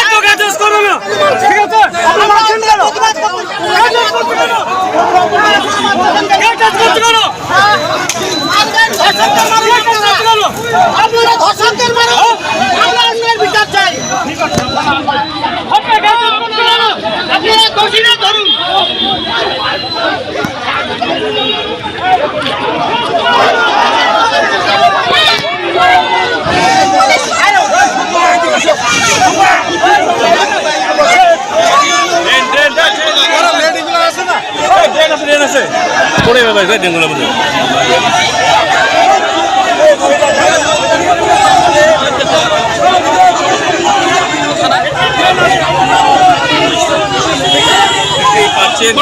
এত কাজ করো না। ঠিক আছে? আপনি মারছেন কেন? কাজ করতে কেন? আপনারা ধর্ষকদের মারো আমরা অন্যের বিচার চাই। আপনারা দোষীরা ধরুন। Oh, পড়ে যাবে ভাই ডেঙ্গুলের মধ্যে। পাচ্ছেন